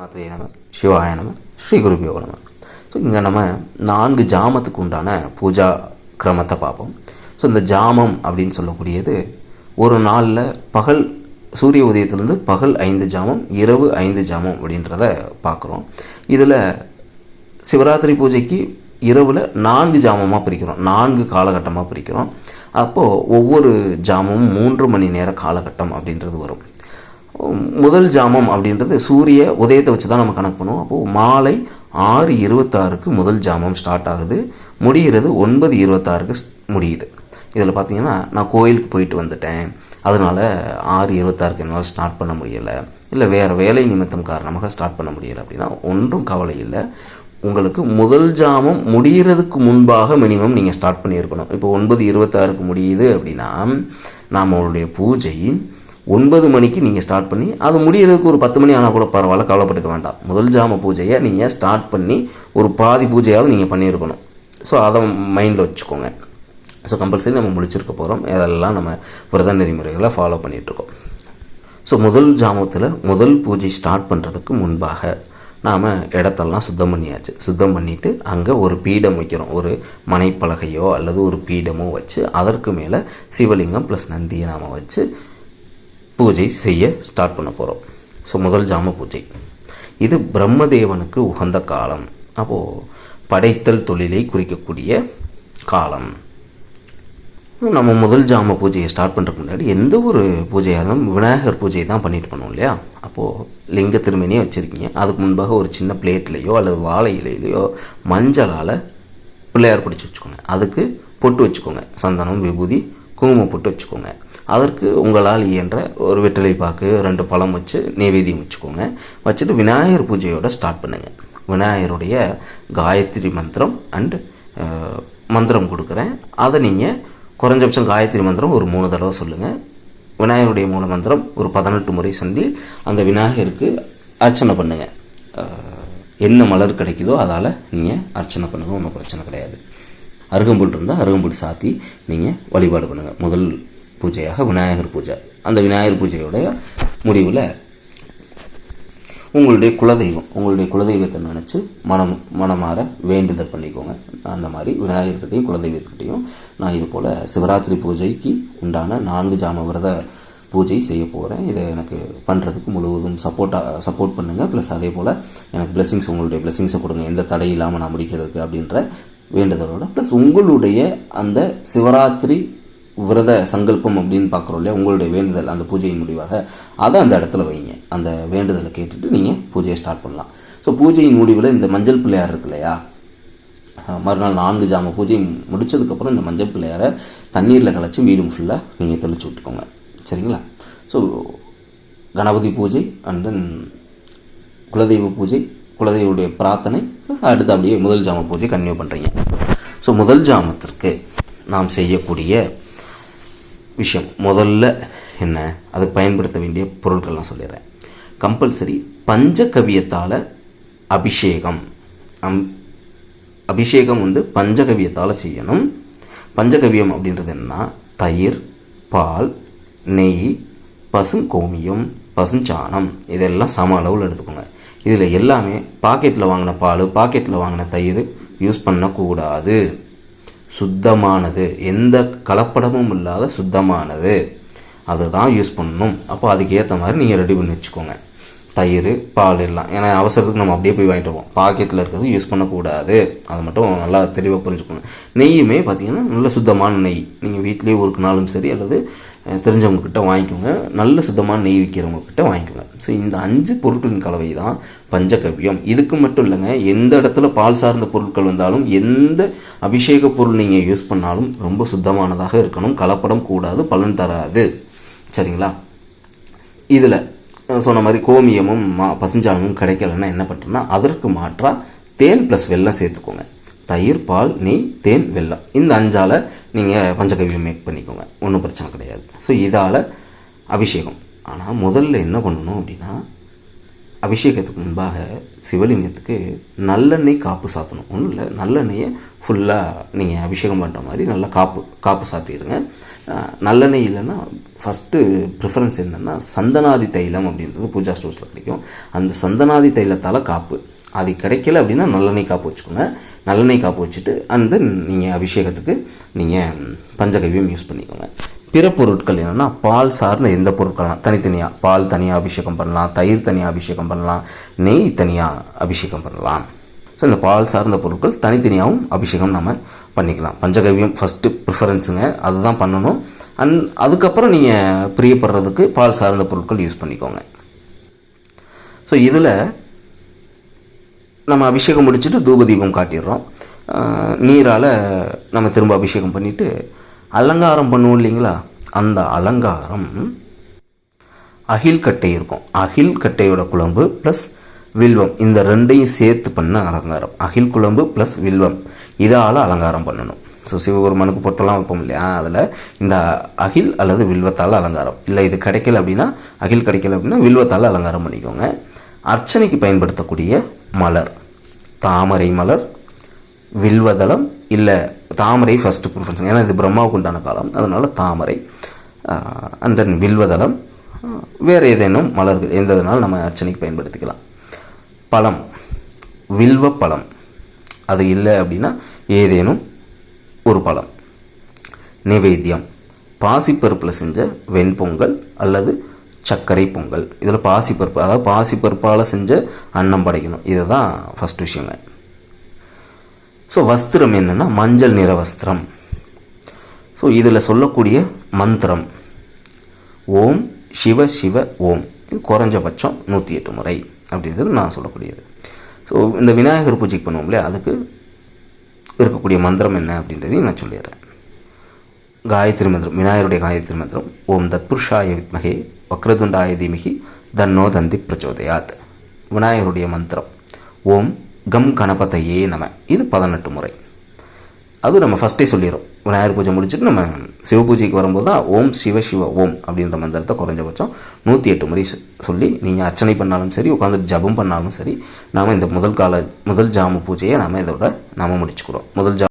மாத்திரை நம சிவாய நம ஸ்ரீ குருபியோ நம. ஸோ இங்கே நம்ம நான்கு ஜாமத்துக்கு உண்டான பூஜா கிரமத்தை பார்ப்போம். ஸோ இந்த ஜாமம் அப்படின்னு சொல்லக்கூடியது ஒரு நாளில் பகல் சூரிய உதயத்திலேருந்து பகல் ஐந்து ஜாமம் இரவு ஐந்து ஜாமம் அப்படின்றத பார்க்குறோம். இதில் சிவராத்திரி பூஜைக்கு இரவில் நான்கு ஜாமமாக பிரிக்கிறோம். நான்கு காலகட்டமாக பிரிக்கிறோம். அப்போது ஒவ்வொரு ஜாமமும் மூன்று மணி நேர காலகட்டம் அப்படின்றது வரும். முதல் ஜாமம் அப்படின்றது சூரிய உதயத்தை வச்சு தான் நம்ம கணக்கு பண்ணுவோம். அப்போது மாலை ஆறு இருபத்தாறுக்கு முதல் ஜாமம் ஸ்டார்ட் ஆகுது. முடிகிறது ஒன்பது இருபத்தாறுக்கு முடியுது. இதில் பார்த்தீங்கன்னா நான் கோயிலுக்கு போயிட்டு வந்துட்டேன். அதனால் ஆறு இருபத்தாறுக்கு என்னால் ஸ்டார்ட் பண்ண முடியலை. இல்லை வேறு வேலை நிமித்தம் காரணமாக ஸ்டார்ட் பண்ண முடியலை அப்படின்னா ஒன்றும் கவலை இல்லை. உங்களுக்கு முதல் ஜாமம் முடிகிறதுக்கு முன்பாக மினிமம் நீங்கள் ஸ்டார்ட் பண்ணியிருக்கணும். இப்போ ஒன்பது இருபத்தாறுக்கு முடியுது அப்படின்னா நம்மளுடைய பூஜை ஒன்பது மணிக்கு நீங்கள் ஸ்டார்ட் பண்ணி அது முடிகிறதுக்கு ஒரு பத்து மணி ஆனால் கூட பரவாயில்ல கவலைப்பட்டுக்க வேண்டாம். முதல் ஜாம பூஜையை நீங்கள் ஸ்டார்ட் பண்ணி ஒரு பாதி பூஜையாவது நீங்கள் பண்ணியிருக்கணும். ஸோ அதை மைண்டில் வச்சுக்கோங்க. ஸோ கம்பல்சரி நம்ம முடிச்சிருக்க போகிறோம் இதெல்லாம் நம்ம விரத நெறிமுறைகளை ஃபாலோ பண்ணிகிட்ருக்கோம் ஸோ முதல் ஜாமத்தில் முதல் பூஜை ஸ்டார்ட் பண்ணுறதுக்கு முன்பாக நாம் இடத்தெல்லாம் சுத்தம் பண்ணியாச்சு. சுத்தம் பண்ணிவிட்டு அங்கே ஒரு பீடம் வைக்கிறோம். ஒரு மனைப்பலகையோ அல்லது ஒரு பீடமோ வச்சு அதற்கு மேலே சிவலிங்கம் ப்ளஸ் நந்தியை நாம் வச்சு பூஜை செய்ய ஸ்டார்ட் பண்ண போகிறோம் ஸோ முதல் ஜாம பூஜை. இது பிரம்மதேவனுக்கு உகந்த காலம். அப்போது படைத்தல் தொழிலை குறிக்கக்கூடிய காலம். நம்ம முதல் ஜாம பூஜையை ஸ்டார்ட் பண்ணுறதுக்கு முன்னாடி எந்த ஒரு பூஜையாக இருந்தாலும் விநாயகர் பூஜையை தான் பண்ணிட்டு பண்ணோம் இல்லையா? அப்போது லிங்க திருமணியே வச்சுருக்கீங்க. அதுக்கு முன்பாக ஒரு சின்ன பிளேட்லேயோ அல்லது வாழை இலையிலையோ மஞ்சளால் பிள்ளையார் பிடிச்சி வச்சுக்கோங்க. அதுக்கு பொட்டு வச்சுக்கோங்க. சந்தனம் விபூதி குங்குமம் பொட்டு வச்சுக்கோங்க. அதற்கு உங்களால் இயன்ற ஒரு வெற்றிலை பாக்கு ரெண்டு பழம் வச்சு நெவேதியம் வச்சுக்கோங்க. வச்சுட்டு விநாயகர் பூஜையோட ஸ்டார்ட் பண்ணுங்கள் விநாயகருடைய காயத்ரி மந்திரம் அண்டு மந்திரம் கொடுக்குறேன். அதை நீங்கள் குறைஞ்சபட்சம் காயத்ரி மந்திரம் ஒரு மூணு தடவை சொல்லுங்கள் விநாயகருடைய மூல மந்திரம் ஒரு பதினெட்டு முறை சொல்லி அந்த விநாயகருக்கு அர்ச்சனை பண்ணுங்கள் என்ன மலர் கிடைக்குதோ அதால் நீங்கள் அர்ச்சனை பண்ணுங்கள் ஒன்றும் பிரச்சனை கிடையாது. அருகம்புல் இருந்தால் அருகம்புல் சாத்தி நீங்கள் வழிபாடு பண்ணுங்கள் முதல் பூஜையாக விநாயகர் பூஜை. அந்த விநாயகர் பூஜையுடைய முடிவில் உங்களுடைய குலதெய்வம் உங்களுடைய குலதெய்வத்தை நினச்சி மனம் மனமாற வேண்டுதல் பண்ணிக்கோங்க. அந்த மாதிரி விநாயகர்கிட்டையும் குலதெய்வத்துக்கிட்டையும் நான் இது போல் சிவராத்திரி பூஜைக்கு உண்டான நான்கு ஜாம விரத பூஜை செய்ய போகிறேன் இதை எனக்கு பண்ணுறதுக்கு முழுவதும் சப்போர்ட்டாக சப்போர்ட் பண்ணுங்கள் ப்ளஸ் அதே போல் எனக்கு பிளெஸிங்ஸ் உங்களுடைய பிளெஸிங்ஸை கொடுங்க. எந்த தடை இல்லாமல் நான் முடிக்கிறதுக்கு அப்படின்ற வேண்டுதலோட ப்ளஸ் உங்களுடைய அந்த சிவராத்திரி விரத சங்கல்பம் அப்படின்னு பார்க்குறோம் இல்லையா? உங்களுடைய வேண்டுதல் அந்த பூஜையின் முடிவாக. அதை அந்த இடத்துல வைங்க. அந்த வேண்டுதலை கேட்டுட்டு நீங்கள் பூஜையை ஸ்டார்ட் பண்ணலாம். ஸோ பூஜையின் முடிவில் இந்த மஞ்சள் பிள்ளையார் இருக்கு இல்லையா? மறுநாள் நான்கு ஜாம பூஜை முடித்ததுக்கப்புறம் இந்த மஞ்சள் பிள்ளையாரை தண்ணீரில் கலைச்சி வீடும் ஃபுல்லாக நீங்கள் தெளிச்சு விட்டுக்கோங்க. சரிங்களா? ஸோ கணபதி பூஜை அண்ட் தென் குலதெய்வ பூஜை குலதெய்வடைய பிரார்த்தனை அடுத்து அப்படியே முதல் ஜாம பூஜை கன்டினியூ பண்ணுறீங்க ஸோ முதல் ஜாமத்திற்கு நாம் செய்யக்கூடிய விஷயம். முதல்ல என்ன? அதுக்கு பயன்படுத்த வேண்டிய பொருட்கள்லாம் சொல்லிடுறேன். கம்பல்சரி பஞ்சகவியத்தால் அபிஷேகம். அம் அபிஷேகம் வந்து பஞ்சகவியத்தால் செய்யணும். பஞ்சகவியம் அப்படின்றது என்னன்னா தயிர் பால் நெய் பசுங்கோமியம் பசுஞ்சாணம். இதெல்லாம் சம அளவில் எடுத்துக்கோங்க. இதில் எல்லாமே பாக்கெட்டில் வாங்கின பால் பாக்கெட்டில் வாங்கின தயிர் யூஸ் பண்ணக்கூடாது. சுத்தமானது. எந்த கலப்படமும் இல்லாத சுத்தமானது. அதுதான் யூஸ் பண்ணணும். அப்போ அதுக்கு ஏற்ற மாதிரி நீங்கள் ரெடி பண்ணி வச்சுக்கோங்க. தயிர் பால் எல்லாம். ஏன்னா அவசரத்துக்கு நம்ம அப்படியே போய் வாங்கிட்டு வருவோம். பாக்கெட்டில் இருக்கிறது யூஸ் பண்ணக்கூடாது. அதை மட்டும் நல்லா தெளிவாக புரிஞ்சுக்கணும். நெய்யுமே பார்த்திங்கன்னா நல்ல சுத்தமான நெய். நீங்கள் வீட்லேயே ஒருக்குனாலும் சரி அல்லது தெரிஞ்சவங்கக்கிட்ட வாங்கிக்கோங்க. நல்ல சுத்தமான நெய் விற்கிறவங்க கிட்ட வாங்கிக்கோங்க. ஸோ இந்த அஞ்சு பொருட்களின் கலவை தான் பஞ்சகவ்யம் இதுக்கு மட்டும் இல்லைங்க எந்த இடத்துல பால் சார்ந்த பொருட்கள் வந்தாலும் எந்த அபிஷேக பொருள் நீங்கள் யூஸ் பண்ணாலும் ரொம்ப சுத்தமானதாக இருக்கணும். கலப்படம் கூடாது பலன் தராது. சரிங்களா? இதில் சொன்ன மாதிரி கோமியமும் மா பசுஞ்சாணமும் கிடைக்கலன்னா என்ன பண்ணுறோம்னா அதற்கு மாற்றாக தேன் ப்ளஸ் வெள்ளம் சேர்த்துக்கோங்க. தயிர் பால் நெய் தேன் வெல்லம். இந்த அஞ்சால் நீங்கள் பஞ்சகவியம் மேக் பண்ணிக்கோங்க. ஒன்றும் பிரச்சனை கிடையாது. ஸோ இதால் அபிஷேகம். ஆனால் முதல்ல என்ன பண்ணணும் அப்படின்னா அபிஷேகத்துக்கு முன்பாக சிவலிங்கத்துக்கு நல்லெண்ணெய் காப்பு சாத்தணும். ஒன்றும் இல்லை நல்லெண்ணெயை ஃபுல்லாக நீங்கள் அபிஷேகம் பண்ணுற மாதிரி நல்லா காப்பு காப்பு சாத்திடுங்க நல்லெண்ணெய் இல்லைன்னா ஃபஸ்ட்டு ப்ரிஃபரன்ஸ் என்னென்னா சந்தனாதி தைலம் அப்படின்றது பூஜா ஸ்டோர்ஸில் கிடைக்கும். அந்த சந்தனாதி தைலத்தால் காப்பு. அது கிடைக்கல அப்படின்னா நல்லெண்ணெய் காப்பு வச்சுக்கோங்க. நல்லெண்ணெய் காப்பு வச்சுட்டு அந்த நீங்கள் அபிஷேகத்துக்கு நீங்கள் பஞ்சகவியம் யூஸ் பண்ணிக்கோங்க. பிற பொருட்கள் என்னென்னா பால் சார்ந்த எந்த பொருட்கள்லாம் தனித்தனியாக பால் தனியாக அபிஷேகம் பண்ணலாம் தயிர் தனியாக அபிஷேகம் பண்ணலாம் நெய் தனியாக அபிஷேகம் பண்ணலாம். ஸோ இந்த பால் சார்ந்த பொருட்கள் தனித்தனியாகவும் அபிஷேகம் நம்ம பண்ணிக்கலாம். பஞ்சகவியம் ஃபஸ்ட்டு ப்ரிஃபரன்ஸுங்க அதுதான் பண்ணணும். அண்ட் அதுக்கப்புறம் நீங்கள் பிரியப்படுறதுக்கு பால் சார்ந்த பொருட்கள் யூஸ் பண்ணிக்கோங்க. ஸோ இதில் நம்ம அபிஷேகம் முடிச்சுட்டு தூப தீபம் காட்டிடுறோம் நீரால் நம்ம திரும்ப அபிஷேகம் பண்ணிவிட்டு அலங்காரம் பண்ணுவோம் இல்லைங்களா? அந்த அலங்காரம் அகில் கட்டை இருக்கும். அகில் கட்டையோட குழம்பு ப்ளஸ் வில்வம். இந்த ரெண்டையும் சேர்த்து பண்ண அலங்காரம். அகில் குழம்பு ப்ளஸ் வில்வம். இதால் அலங்காரம் பண்ணணும். ஸோ சிவபெருமானுக்கு பொட்டெல்லாம் வைப்போம் இல்லையா? அதில் இந்த அகில் அல்லது வில்வத்தால் அலங்காரம். இல்லை இது கிடைக்கல அப்படின்னா அகில் கிடைக்கல அப்படின்னா வில்வத்தால் அலங்காரம் பண்ணிக்கோங்க. அர்ச்சனைக்கு பயன்படுத்தக்கூடிய மலர். தாமரை மலர் வில்வதளம் இல்லை தாமரை ஃபஸ்ட்டு ப்ரிஃபரன்ஸ் ஏன்னா இது பிரம்மாவுக்கு உண்டான காலம். அதனால் தாமரை அண்ட் தென் வில்வதளம் வேறு ஏதேனும் மலர்கள் எந்ததுனால் நம்ம அர்ச்சனைக்கு பயன்படுத்திக்கலாம். பழம் வில்வ பழம். அது இல்லை அப்படின்னா ஏதேனும் ஒரு பழம். நிவேத்தியம் பாசிப்பருப்பில் செஞ்ச வெண்பொங்கல் அல்லது சர்க்கரை பொங்கல். இதில் பாசிப்பருப்பு அதாவது பாசிப்பருப்பால் செஞ்ச அன்னம் படைக்கணும். இதுதான் ஃபஸ்ட் விஷயங்க. ஸோ வஸ்திரம் என்னென்னா மஞ்சள் நிற வஸ்திரம். ஸோ இதில் சொல்லக்கூடிய மந்திரம். ஓம் சிவ சிவ ஓம். இது குறைஞ்சபட்சம் நூற்றி எட்டு முறை. அப்படின்றது நான் சொல்லக்கூடியது. ஸோ இந்த விநாயகர் பூஜைக்கு பண்ணுவோம் இல்லையா? அதுக்கு இருக்கக்கூடிய மந்திரம் என்ன அப்படின்றதையும் நான் சொல்லிடுறேன். காயத்ரி மந்திரம் விநாயகருடைய காயத்ரி மந்திரம் ஓம் தத்புருஷாய வித்மகே வக்ரதுண்டாய தீமிகி தன்னோ தந்தி பிரச்சோதயாத். விநாயகருடைய மந்திரம் ஓம் கம் கணபத்தையே நம. இது பதினெட்டு முறை. அது நம்ம ஃபஸ்ட்டே சொல்லிடுறோம். விநாயகர் பூஜை முடிச்சுட்டு நம்ம சிவ பூஜைக்கு வரும்போது தான் ஓம் சிவ சிவ ஓம் அப்படின்ற மந்திரத்தை குறைஞ்சபட்சம் நூற்றி எட்டு முறை சொல்லி நீங்கள் அர்ச்சனை பண்ணாலும் சரி உட்காந்து ஜபம் பண்ணாலும் சரி நாம் இந்த முதல் கால முதல் ஜாம பூஜையை நாம் இதோட நாம் முடிச்சுக்கிறோம். முதல் ஜா